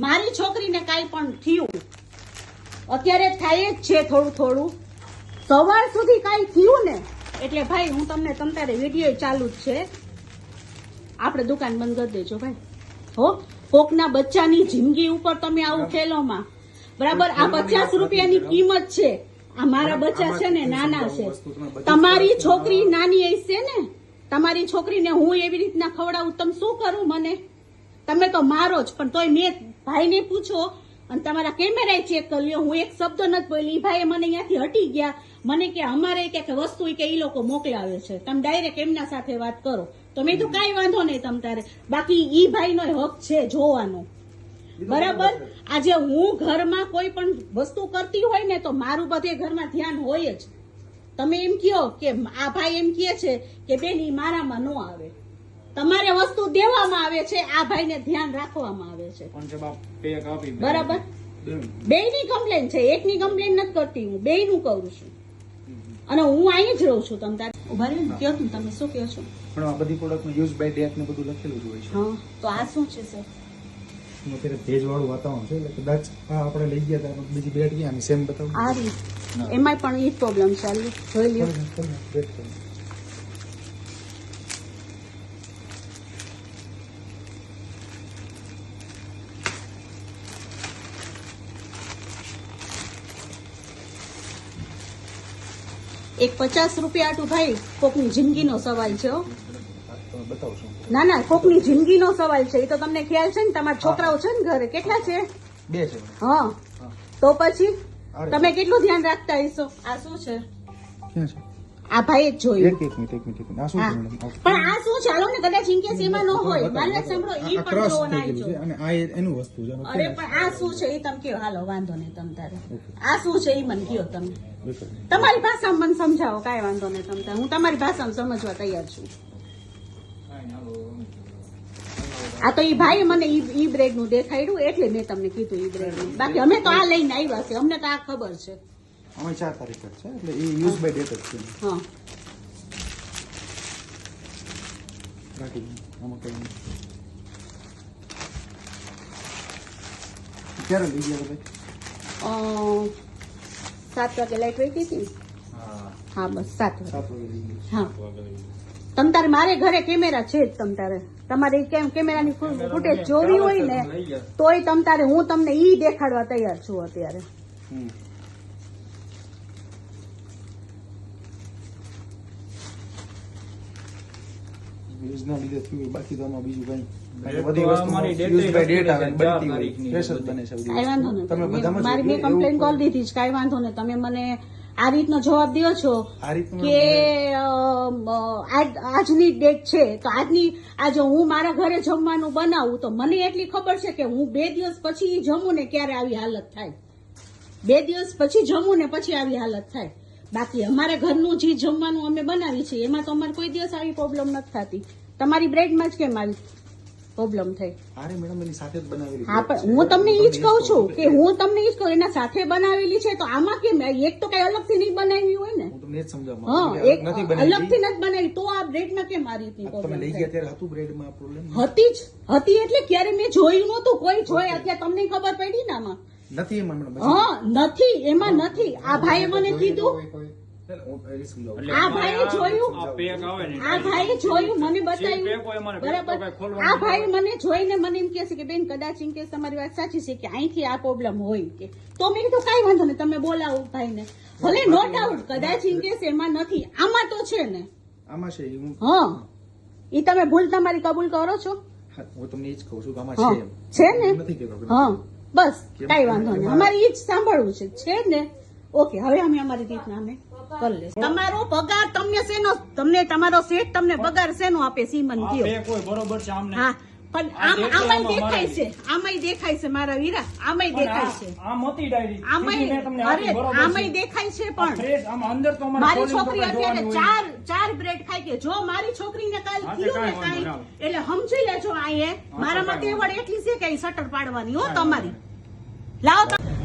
મારી છોકરીને કાંઈ પણ થયું. અત્યારે થાય જ છે થોડું થોડું. સવાર સુધી કાંઈ થયું ને, એટલે ભાઈ હું તમને તમ તારે વીડિયો ચાલુ જ છે. આપણે દુકાન બંધ કરી દેજો ભાઈ. હો, કોકના બચ્ચાની જિંદગી ઉપર તમે આવું ખેલોમાં બરાબર? આ પચાસ રૂપિયાની કિંમત છે. આ મારા બચ્ચા છે ને, નાના છે. તમારી છોકરી નાની હશે ને? તમારી છોકરીને હું એવી રીતના ખવડાવું, તમે શું કરું મને? તમે તો મારો જ, પણ તોય મેં ભાઈને પૂછો અને તમારા કેમેરાએ ચેક કરી લ્યો હું એક શબ્દ નથી બોલી એ ભાઈ મને અહીંયાથી હટી ગયા. મને કે અમારે કે વસ્તુ કે એ લોકો મોકલાવે છે. તમે ડાયરેક્ટ એમના સાથે વાત કરો. તો મેં તો કાંઈ વાંધો નહીં તમ તારે. બાકી ઈ ભાઈનો હક છે જોવાનો. બરાબર? આજે હું ઘરમાં કોઈ પણ વસ્તુ કરતી હોય ને તો મારું બધે ઘરમાં ધ્યાન હોય જ. તમે એમ કહો કે આ ભાઈ એમ કહે છે કે બેન ઈ મારામાં ન આવે. તમારે વસ્તુ દેવામાં આવે છે આ ભાઈને ધ્યાન રાખવામાં આવે છે. બરાબર? બે ની કમ્પ્લેન છે એકની કમ્પ્લેન નથી કરતી હું બેયનું કરું છું. અને હું અહીં જ રહું છું તમે ઊભા રહ્યો ને કયો તું તમે શું કહો છો? પણ આ બધી પ્રોડક્ટમાં યુઝ બાય ડેટ ને બધું લખેલું જ હોય છે. હા તો આ શું છે સર એમાં અત્યારે ભેજવાળું વાતાવરણ છે એટલે કદાચ આ આપણે લઈ ગયા હતા બીજી બેટ ગયા સેમ બતાવું. આ રીત. એમાંય પણ એ પ્રોબ્લેમ ચાલુ જોઈ લ્યો. એક પચાસ રૂપિયા આટું ભાઈ કોકની જિંદગીનો સવાલ છે ના ના કોકની જિંદગીનો સવાલ છે. એ તો તમને ખ્યાલ છે ને તમારા છોકરાઓ છે ને ઘરે કેટલા છે? બે છે. હા. હા. તો પછી તમે કેટલું ધ્યાન રાખતા હશો? આ શું છે? ક્યાં છે? આ ભાઈ જ જોયું. એક એક મિનિટ એક મિનિટ આ શું છે મેડમ પણ આ શું હાલો ને કદાચ ઇનકેસ એમાં ન હોય બતાવો, સાંભળો ઈ પણ જોવો ના જો. અને આ એનું વસ્તુ છે. અરે પણ આ શું છે ઈ તમે કયો હાલો વાંધો નહીં તમ તારે. આ શું છે ઈ મને કયો તમે. તમારી ભાષામાં મને સમજાવો કાઈ વાંધો નહીં તમ તારે. હું તમારી ભાષામાં સમજવા તૈયાર છું. આ તો ઈ ભાઈ મને ઈ ઈ બ્રેડનું દેખાડ્યું એટલે મેં તમને કીધું ઈ બ્રેડનું. બાકી અમે તો આ લઈને આવ્યા છે અમને તો આ ખબર છે. આમાં ચાર તારીખ જ છે એટલે એ યુઝ બાય ડેટ જ છે. હા. રાખી આમાં કઈ નહીં. ક્યારે લઈ ગયા ભાઈ સાત વાગે લાઈટ વહી ગઈ હતી હા. બસ સાત વાગે. હા. તમ તારે મારે ઘરે કેમેરા છે જ તમ તારે. તમારે કેમ કેમેરાની ફૂટેજ જોવી હોય ને તોય તમ તારે હું તમને ઈ દેખાડવા તૈયાર છું અત્યારે. હમ. લીધે થયું બાકી તો આમાં બીજું કંઈ. બધી વસ્તુ by date આવે, બનતી હોય. જ બને છે બધી કાંઈ વાંધો. તમે બધામાં મારી મેં કમ્પ્લેન કોલ દીધી છે. કાંઈ વાંધો નહીં. તમે મને આ રીતનો જવાબ દો છો કે આજની ડેટ છે. તો આજની આજે હું મારા ઘરે જમવાનું બનાવું તો મને એટલી ખબર છે કે હું બે દિવસ પછી જમું ને ક્યારે આવી હાલત થાય. બે દિવસ પછી જમું ને પછી આવી હાલત થાય. બાકી અમારે ઘરનું જે જમવાનું અમે બનાવી છીએ એમાં તો અમારે કોઈ દિવસ આવી પ્રોબ્લેમ નથી થતી. તમારી બ્રેડમાં જ કેમ આવી પ્રોબ્લેમ થઈ? અરે મેડમ એની સાથે જ બનાવેલી હા પણ હું તમને એ જ કહું છું કે હું તમને એ જ કહું એના સાથે બનાવેલી છે તો આમાં કેમ એક તો કઈ અલગથી નહીં બનાવી હોય ને? હું તમને એ જ સમજાવવા હા માંગુ છું કે એક અલગથી નથી બનાવી તો આ બ્રેડમાં કેમ મારી હતી આ તમે લઈ ગયા ત્યારે હતું બ્રેડમાં પ્રોબ્લેમ હતી જ. હતી એટલે ક્યારે મેં જોયું નહોતું. કોઈ જોઈ અત્યારે તમને ખબર પડી ને આમાં? નથી એમાં મેડમ હા નથી. એમાં નથી. આ ભાઈએ મને કીધું. આ ભાઈએ જોયું. આ પેક આવે આ ભાઈએ જોયું મને બતાવ્યું. બરાબર. આ ભાઈ મને જોઈને મને એમ કે છે કે બેન કદાચ એમ કે તમારી વાત સાચી છે કે અહીંથી આ પ્રોબ્લેમ હોય કે. તો મેં કીધું કાંઈ વાંધો નહીં તમે બોલાવો ભાઈને. ભલે નો ડાઉટ કદાચ એમ કે એમાં નથી. આમાં તો છે ને. આમાં છે હું હા. એ તમે ભૂલ તમારી કબૂલ કરો છો? હું તમને એ જ કહું છું કે આમાં છે છે ને? નથી કહેતો. હા. બસ કઈ વાંધો નહીં. અમારે એ જ સાંભળવું છે. છે ને? ઓકે હવે અમે અમારી રીતના અમે કરી તમારો પગાર તમને શેનો તમને તમારો શેઠ તમને પગાર શેનો આપે સીમન કયો? બરોબર છે હા. પણ આમ આમાં દેખાય છે. આમાંય દેખાય છે મારા વીરા. આમાંય દેખાય છે. આમ હતી ડાયરી. આમાંય અરે આમાંય દેખાય છે પણ. અંદર તો મારી છોકરી અત્યારે ચાર ચાર બ્રેડ ખાય કે જો મારી છોકરીને કાલ થયું ને કાંઈ એટલે સમજી લેજો અહીંયા મારામાં કાંઈ એટલી છે કે શટર પાડવાની હો તમારી. લાવો